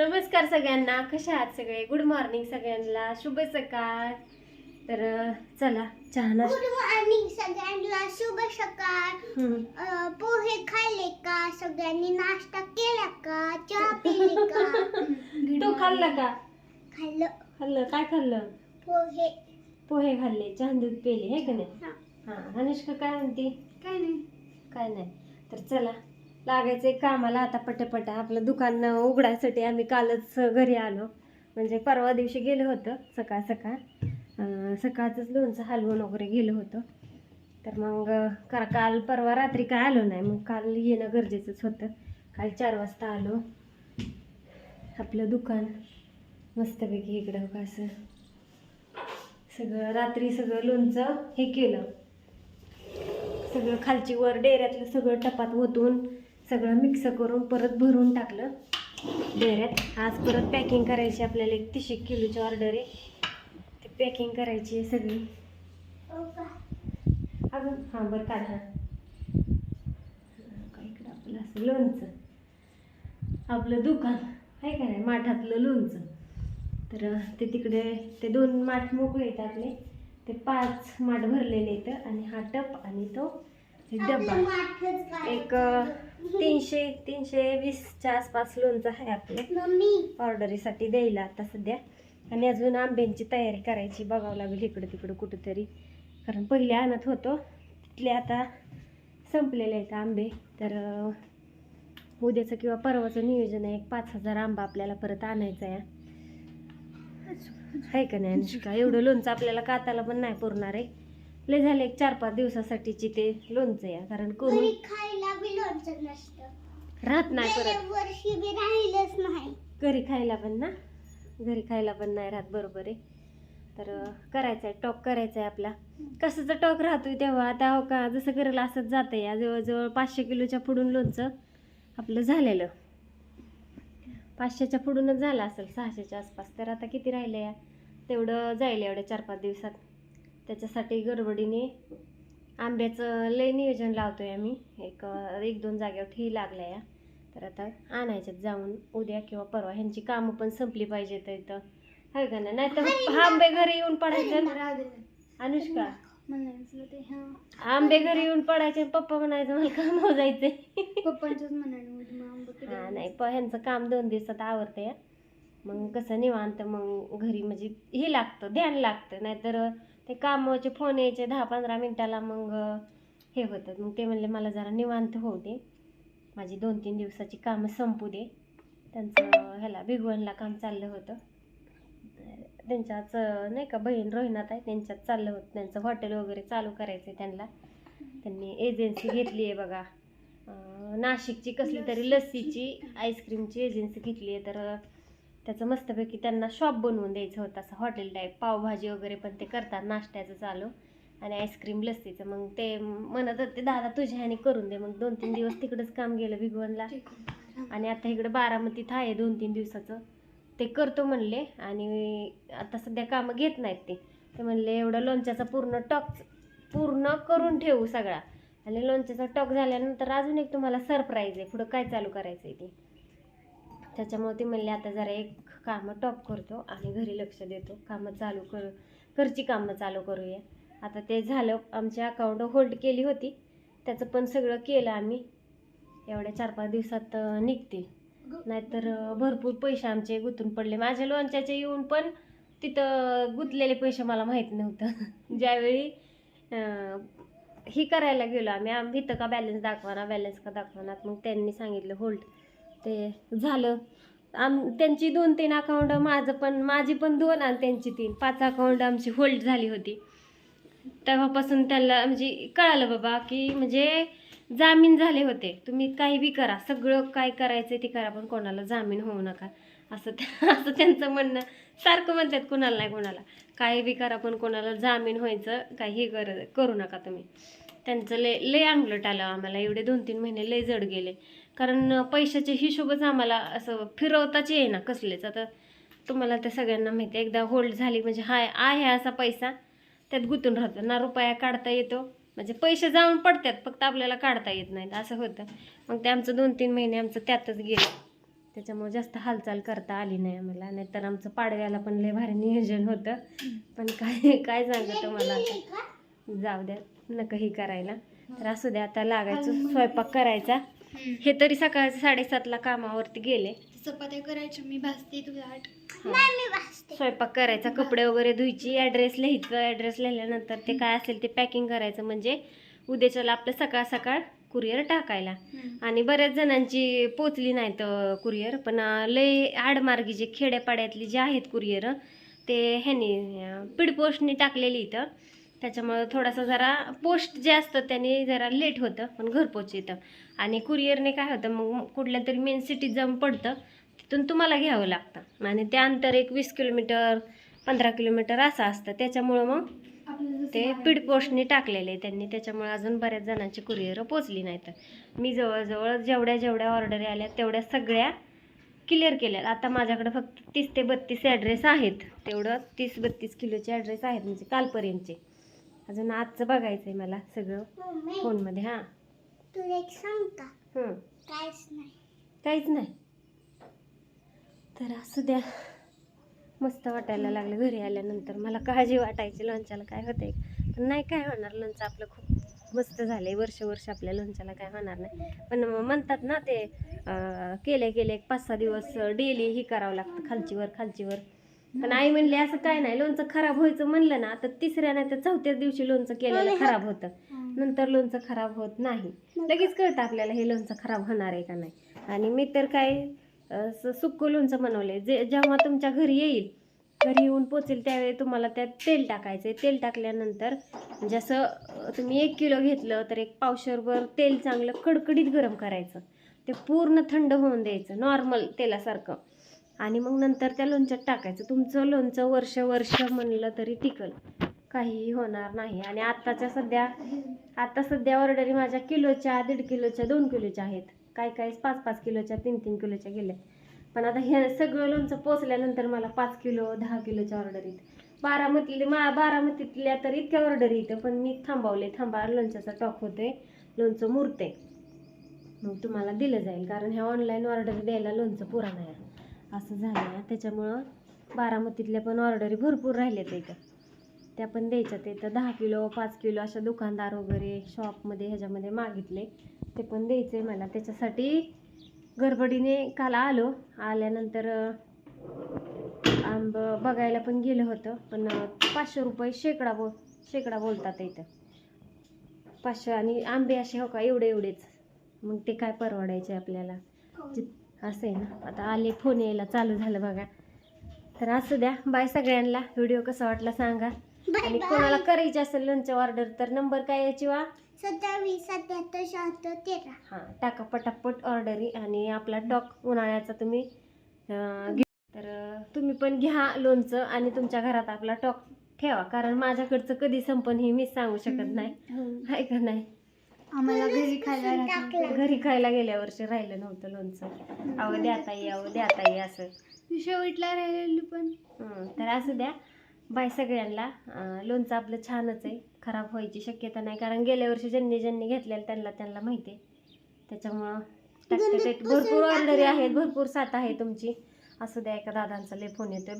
नमस्कार सगळ्यांना. कशा आहात सगळे? गुड मॉर्निंग सगळ्यांना. शुभ सकाळ. तर चला चहा नाश्ता गुड मॉर्निंग सगळ्यांना. शुभ सकाळ. पोहे खाल्ले का? सगळ्यांनी नाश्ता केला का? चहा पिली का? तू खाल्ला का? खाल्लं. खाल्लं. काय खाल्लं? पोहे. पोहे खाल्ले. चहा दूध पेले हे का नाही? हा. हा. अनुष्का काय म्हणते? काय नाही. काय नाही. तर चला. लागायचंय कामाला आता पटापटा. आपलं दुकान उघडायसाठी आम्ही कालच घरी आलो. म्हणजे परवा दिवशी गेलो होतं सकाळ सकाळ. सकाळचंच लोणचं हलवून वगैरे गेलं होतं. तर मग का काल परवा रात्री काय आलो नाही मग काल येणं गरजेचंच होतं. काल चार वाजता आलो. आपलं दुकान मस्तपैकी इकडं का असं. सगळं रात्री सगळं लोणचं हे केलं. सगळं खालची वर डेऱ्यातलं सगळं टपात ओतून सगळं मिक्स करून परत भरून टाकलं डेऱ्यात. आज परत पॅकिंग करायची आपल्याला एक तीसशे किलोची ऑर्डर आहे. ते पॅकिंग करायची आहे सगळी. अजून हां बरं काढा हां. काय इकडं आपलं असं लोणचं. आपलं दुकान आहे का नाही? माठातलं लोणचं. तर ते तिकडे ते दोन माठ मोकळे आहेत आपले. ते पाच माठ भरलेले आहेत आणि हा टप आणि तो एक डब्बा. एक तीनशे तीनशे वीसच्या आसपास लोणचं आहे आपले. ऑर्डरीसाठी द्यायला आता सध्या. आणि अजून आंब्यांची तयारी करायची बघावं लागेल इकडं तिकडं कुठंतरी. कारण पहिले आणत होतो. तिथले आता संपलेले आहेत आंबे. तर उद्याचं किंवा परवाचं नियोजन आहे. एक पाच हजार आंबा आपल्याला परत आणायचा आहे. आहे का नाही अनुष्का? एवढं लोणचं आपल्याला काताला पण नाही पुरणार आहे. लय झाले एक चार पाच दिवसासाठीची ते लोणचं आहे कारण घरी खायला बी लोणचं नसतं. राहत नाही परत. वर्षी बी राहिलंच नाही. घरी खायला पण ना? घरी खायला पण नाही राहत बरोबर आहे. तर करायचं आहे टॉक करायचा आहे आपला. कसाचा टॉक राहतोय तेव्हा? आता हो का जसं करेल असंच जातं या जवळजवळ पाचशे किलोच्या पुढून लोणचं आपलं झालेलं. पाचशेच्या पुढूनच झालं असेल सहाशेच्या आसपास. तर आता किती राहिलं या? तेवढं जाईल एवढ्या चार पाच दिवसात. त्याच्यासाठी गडबडीने आंब्याचं लय नियोजन लावतोय आम्ही. एक एक दोन जागेवरठी लागल्या या. तर आता आणायच्यात जाऊन उद्या किंवा परवा. ह्यांची कामं पण संपली पाहिजेत इथं. आहे का नाही? नाहीतर हा आंबे घरी येऊन पडायचे. अनुष्का. हा. आंबे घरी येऊन पडायचे पप्पा म्हणायचं मला काम जायचंय पप्पांच्याच म्हणाने हा नाही ह्यांचं काम दोन दिवसात आवरतं या मग कसं निवांत मग घरी म्हणजे हे लागतं ध्यान लागतं. नाहीतर ते कामाचे फोन यायचे दहा पंधरा मिनटाला मग हे होतं. मग ते म्हणले मला जरा निवांत होऊ दे. माझी दोन तीन दिवसाची कामं संपू दे. त्यांचं ह्याला भिगवणला काम चाललं होतं. त्यांच्याच नाही का बहीण रोहिणात आहे त्यांच्यात चाललं होतं. त्यांचं हॉटेल वगैरे चालू करायचं आहे त्यांना. त्यांनी एजन्सी घेतली आहे बघा. नाशिकची कसली तरी लस्सीची आईस्क्रीमची एजन्सी घेतली आहे. तर त्याचं मस्तपैकी त्यांना शॉप बनवून द्यायचं होतं असं हॉटेल टाईप पावभाजी वगैरे पण ते करतात नाश्त्याचं चालू. आणि आईस्क्रीम लस्सीचं. मग ते म्हणत होते दादा तुझ्या ह्याने करून दे. मग दोन तीन दिवस तिकडंच काम गेलं भिगवणला आणि आता इकडं बारामतीत आहे दोन तीन दिवसाचं. ते करतो म्हणले आणि आता सध्या कामं घेत नाहीत ते. ते म्हणले एवढं लोणच्याचा पूर्ण टॉक पूर्ण करून ठेवू सगळा. आणि लोणच्याचा टॉक झाल्यानंतर अजून एक तुम्हाला सरप्राईज आहे. पुढं काय चालू करायचं आहे ते? त्याच्यामुळे ते म्हणले आता जरा एक कामं टॉप करतो आणि घरी लक्ष देतो. कामं चालू कर घरची कामं चालू करूया. आता ते झालं आमच्या अकाउंट होल्ड केली होती. त्याचं पण सगळं केलं आम्ही. एवढ्या चार पाच दिवसात निघतील. नाहीतर भरपूर पैसे आमचे गुंतून पडले. माझ्या लोणच्याचे येऊन पण तिथं गुंतलेले पैसे मला माहीत नव्हतं. ज्यावेळी ही करायला गेलो आम्ही आम्ही इथं का बॅलन्स दाखवाना बॅलन्स का दाखवाना मग त्यांनी सांगितलं होल्ड ते झालं. आम त्यांची दोन तीन अकाउंट माझं पण माझी पण दोन आणि त्यांची तीन. पाच अकाउंट आमची होल्ड झाली होती. तेव्हापासून त्यांना म्हणजे कळालं बाबा की म्हणजे जामीन झाले होते. तुम्ही काही बी करा. सगळं काय करायचं ते करा पण कोणाला जामीन होऊ नका. असं त्या- असं त्यांचं म्हणणं. सारखं म्हणतात कोणाला नाही कोणाला. काही बी करा पण कोणाला जामीन व्हायचं काही कर करू नका तुम्ही. त्यांचं लय लय अंगलट आलं आम्हाला. एवढे दोन तीन महिने लय जड गेले. कारण पैशाचे हिशोबच आम्हाला असं फिरवताच येईना कसलेच. आता तुम्हाला त्या सगळ्यांना माहिती आहे एकदा होल्ड झाली म्हणजे हाय आहे असा पैसा. त्यात गुंतून राहतो. ना रुपया काढता येतो. म्हणजे पैसे जाऊन पडतात फक्त आपल्याला काढता येत नाहीत. असं होतं. मग ते आमचं दोन तीन महिने आमचं त्यातच गेलं. त्याच्यामुळे जास्त हालचाल करता आली नाही आम्हाला. नाहीतर आमचं पाडव्याला पण लय भारी नियोजन होतं. पण काय काय सांगत मला आता? जाऊ द्या. नका ही करायला. तर असू द्या आता लागायचं स्वयंपाक करायचा. हे. तरी सकाळचे साडेसातला कामावरती गेले. चपात्या करायच्या मी भाजते तुझ्या आठ. स्वयंपाक करायचा कपडे वगैरे धुयची ॲड्रेस लिहायचं ॲड्रेस लिहिल्यानंतर ते काय असेल ते पॅकिंग करायचं. म्हणजे उद्याच्याला आपलं सकाळ सकाळ कुरिअर टाकायला. आणि बऱ्याच जणांची पोचली नाहीत कुरिअर पण लय आडमार्गी जे खेड्यापाड्यातली जे आहेत कुरिअर ते ह्यानी अं, स्पीड पोस्टनी टाकलेली इथं. त्याच्यामुळं थोडासा जरा पोस्ट जे असतं त्याने जरा लेट होतं पण घरपोच येतं आणि कुरिअरने काय होतं मग कुठल्या तरी मेन सिटीत जाऊन पडतं तिथून तुम्हाला घ्यावं लागतं. आणि ते अंतर एक वीस किलोमीटर पंधरा किलोमीटर असं असतं. त्याच्यामुळं मग ते स्पीड पोस्टने टाकलेले त्यांनी. त्याच्यामुळे अजून बऱ्याच जणांची कुरिअर पोचली नाहीत. मी जवळजवळ जेवढ्या जेवढ्या ऑर्डर आल्या तेवढ्या सगळ्या क्लिअर केल्या. आता माझ्याकडे फक्त तीस ते बत्तीस ॲड्रेस आहेत. तेवढं तीस बत्तीस किलोचे ॲड्रेस आहेत म्हणजे कालपर्यंतचे. अजून आजचं बघायचं आहे मला सगळं फोनमध्ये हां. तुला एक सांग का? हं. काहीच नाही. काहीच नाही. तर असू द्या. मस्त वाटायला लागलं घरी आल्यानंतर. मला काळजी वाटायची लोणच्याला काय होते पण नाही काय होणार लोणचं आपलं खूप मस्त झालंय. वर्ष वर्ष आपल्या लोणच्याला काय होणार नाही. पण म्हणतात ना ते केले केले एक पाच सहा दिवस डेली ही करावं लागतं खालचीवर खालचीवर. पण आई म्हणली असं काय नाही लोणचं खराब व्हायचं म्हणलं ना तर तिसऱ्या नाही तर चौथ्याच दिवशी लोणचं केलेलं खराब होतं. नंतर लोणचं खराब होत नाही. लगेच कळतं आपल्याला हे लोणचं खराब होणार आहे का नाही. आणि मी तर काय सुक्क लोणचं बनवले जे जेव्हा तुमच्या घरी येईल घरी येऊन पोचेल त्यावेळी तुम्हाला त्यात तेल टाकायचं आहे तेल टाकल्यानंतर जसं अं, तुम्ही एक किलो घेतलं तर एक पावशरभर तेल चांगलं कडकडीत गरम करायचं. ते पूर्ण थंड होऊन द्यायचं नॉर्मल तेलासारखं. आणि मग नंतर त्या लोणच्यात टाकायचं. तुमचं लोणचं वर्ष वर्ष म्हणलं तरी टिकल. काहीही होणार नाही. आणि आत्ताच्या सध्या आत्ता सध्या ऑर्डरी माझ्या किलोच्या दीड किलोच्या दोन किलोच्या आहेत. काय काय पाच पाच किलोच्या तीन तीन किलोच्या गेल्या. पण आता हे सगळं लोणचं पोचल्यानंतर मला पाच किलो दहा किलोच्या ऑर्डर येत बारामतीले मा बारामतीतल्या तर इतक्या ऑर्डर येतं पण मी थांबवले. थांबा लोणच्याचा टॉक होते लोणचं मुरते मग तुम्हाला दिलं जाईल. कारण ह्या ऑनलाईन ऑर्डर द्यायला लोणचं पुरा नाही असं झालं त्याच्यामुळं बारामतीतल्या पण ऑर्डरी भरपूर राहिल्यात इथं त्या पण द्यायच्यात. इथं दहा किलो पाच किलो अशा दुकानदार वगैरे शॉपमध्ये ह्याच्यामध्ये मागितले. ते पण द्यायचं आहे मला. त्याच्यासाठी गडबडीने काल आलो. आल्यानंतर आंब बघायला पण गेलं होतं. पण पाचशे रुपये शेकडा बोल शेकडा बोलतात इथं. पाचशे आणि आंबे असे हो का? एवढे एवढेच मग ते काय परवडायचे आपल्याला? जि- असं आहे ना. आता आले फोन यायला चालू झालं बघा. तर असू द्या. बाय सगळ्यांना. व्हिडिओ कसा वाटला सांगा. आणि कोणाला करायची असेल लोणचं ऑर्डर तर नंबर काय याची वा? सत्तावीस सत्याहत्तर शहात्तर तेरा. हां टाका पटापट ऑर्डरी आणि आपला टॉक उन्हाळ्याचा तुम्ही अं, घे तर तुम्ही पण घ्या लोणचं आणि तुमच्या घरात आपला टॉक ठेवा. कारण माझ्याकडचं कधी संपन हे मीच सांगू शकत नाही. आहे का नाही? आम्हाला घरी खायला राहत. घरी खायला गेल्या वर्षी राहिलं नव्हतं लोणचं. अवं द्या ताई अवं द्या ताई असं. शेवटला राहिलेली पण. हं, तर असू द्या. बाय सगळ्यांना. अं, लोणचं आपलं छानच आहे. खराब व्हायची शक्यता नाही. कारण गेल्या वर्षी ज्यांनी ज्यांनी घेतलेलं त्यांना त्यांना माहिती आहे. त्याच्यामुळं टाकते ते. भरपूर ऑर्डरी आहेत. भरपूर साथ आहे तुमची. असू द्या एका दादांचा लय फोन येतोय.